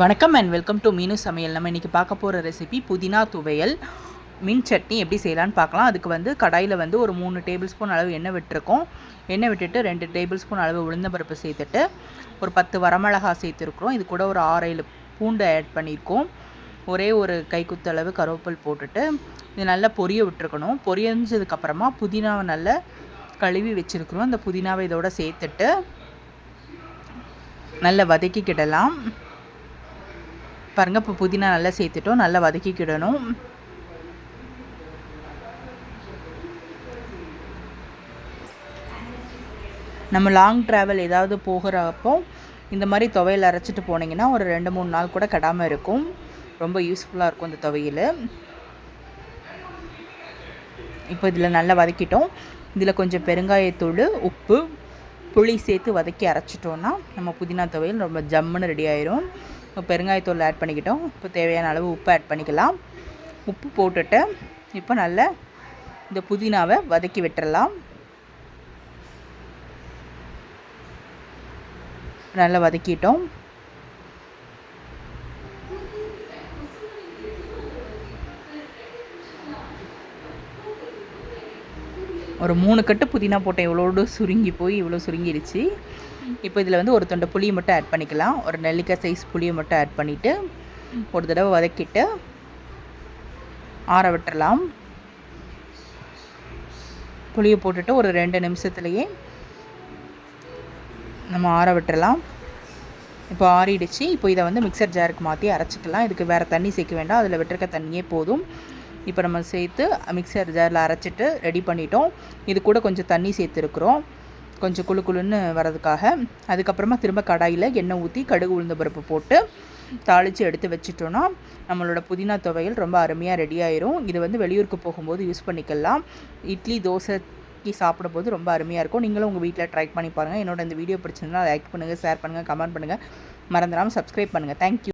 வணக்கம் and welcome to மீனு சமையல். நம்ம இன்றைக்கி பார்க்க போகிற ரெசிபி புதினா துவையல். மின் சட்னி எப்படி செய்யலான்னு பார்க்கலாம். அதுக்கு வந்து கடாயில் வந்து ஒரு மூணு டேபிள் ஸ்பூன் அளவு எண்ணெய் விட்டுருக்கோம். எண்ணெய் விட்டுட்டு ரெண்டு டேபிள் ஸ்பூன் அளவு உளுந்தம்பருப்பு சேர்த்துட்டு ஒரு பத்து வரமிளகா சேர்த்துருக்குறோம். இது கூட ஒரு ஆறேழு பூண்டை பூண்டு ஆட் பண்ணியிருக்கோம். ஒரே ஒரு கைக்குத்து அளவு கருவேப்பில் போட்டுட்டு இது நல்லா பொரிய விட்டுருக்கணும். பொரியஞ்சதுக்கப்புறமா புதினாவை நல்லா கழுவி வச்சுருக்குறோம். அந்த புதினாவை இதோட சேர்த்துட்டு நல்லா வதக்கிக்கிடலாம். பாருங்கள் இப்போ புதினா நல்லா சேர்த்துட்டோம். நல்லா வதக்கிக்கிடணும். நம்ம லாங் ட்ராவல் ஏதாவது போகிறப்போ இந்த மாதிரி துவையல் அரைச்சிட்டு போனீங்கன்னா ஒரு ரெண்டு மூணு நாள் கூட கெடாமல் இருக்கும். ரொம்ப யூஸ்ஃபுல்லாக இருக்கும் இந்த துவையல். இப்போ இதில் நல்லா வதக்கிட்டோம். இதில் கொஞ்சம் பெருங்காயத்தூள் உப்பு புளி சேர்த்து வதக்கி அரைச்சிட்டோன்னா நம்ம புதினா துவையல் ரொம்ப ஜம்முன்னு ரெடி ஆயிரும். பெருங்காயத்தூள் ஆட் பண்ணிக்கிட்டோம். இப்போ தேவையான அளவு உப்பு ஆட் பண்ணிக்கலாம். உப்பு போட்டுட்டு இப்போ நல்லா இந்த புதினாவை வதக்கி விட்டுறலாம். நல்லா வதக்கிட்டோம். ஒரு மூணு கட்டு புதினா போட்டேன். இவ்வளோடு சுருங்கி போய் இவ்வளோ சுருங்கிடுச்சு இப்போ இதில் வந்து ஒரு தொண்டை புளியை மட்டும் ஆட் பண்ணிக்கலாம். ஒரு நெல்லிக்காய் சைஸ் புளியை மட்டும் ஆட் பண்ணிவிட்டு ஒரு தடவை வதக்கிட்டு ஆற விட்டுறலாம். புளியை போட்டுட்டு ஒரு ரெண்டு நிமிஷத்துலேயே நம்ம ஆற விட்டுறலாம். இப்போ ஆறிடுச்சு. இப்போ இதை வந்து மிக்சர் ஜாருக்கு மாற்றி அரைச்சிக்கலாம். இதுக்கு வேறு தண்ணி சேர்க்க வேண்டாம். அதில் விட்டுருக்க தண்ணியே போதும். இப்போ நம்ம சேர்த்து மிக்சர் ஜாரில் அரைச்சிட்டு ரெடி பண்ணிட்டோம். இது கூட கொஞ்சம் தண்ணி சேர்த்துருக்குறோம் கொஞ்சம் குழு குழுன்னு வரதுக்காக அதுக்கப்புறமா திரும்ப கடாயில் எண்ணெய் ஊற்றி கடுகு உளுந்த பருப்பு போட்டு தாளித்து எடுத்து வச்சிட்டோன்னா நம்மளோட புதினா துவையல் ரொம்ப அருமையாக ரெடி ஆயிரும். இது வந்து வெளியூருக்கு போகும்போது யூஸ் பண்ணிக்கலாம். இட்லி தோசைக்கு சாப்பிடும்போது ரொம்ப அருமையாக இருக்கும். நீங்களும் உங்கள் வீட்டில் ட்ரை பண்ணி பாருங்கள் என்னோட இந்த வீடியோ பிடிச்சிருந்தா லைக் பண்ணுங்கள் ஷேர் பண்ணுங்கள் கமெண்ட் பண்ணுங்கள் மறந்துடாமல் சப்ஸ்கிரைப் பண்ணுங்கள் தேங்க்யூ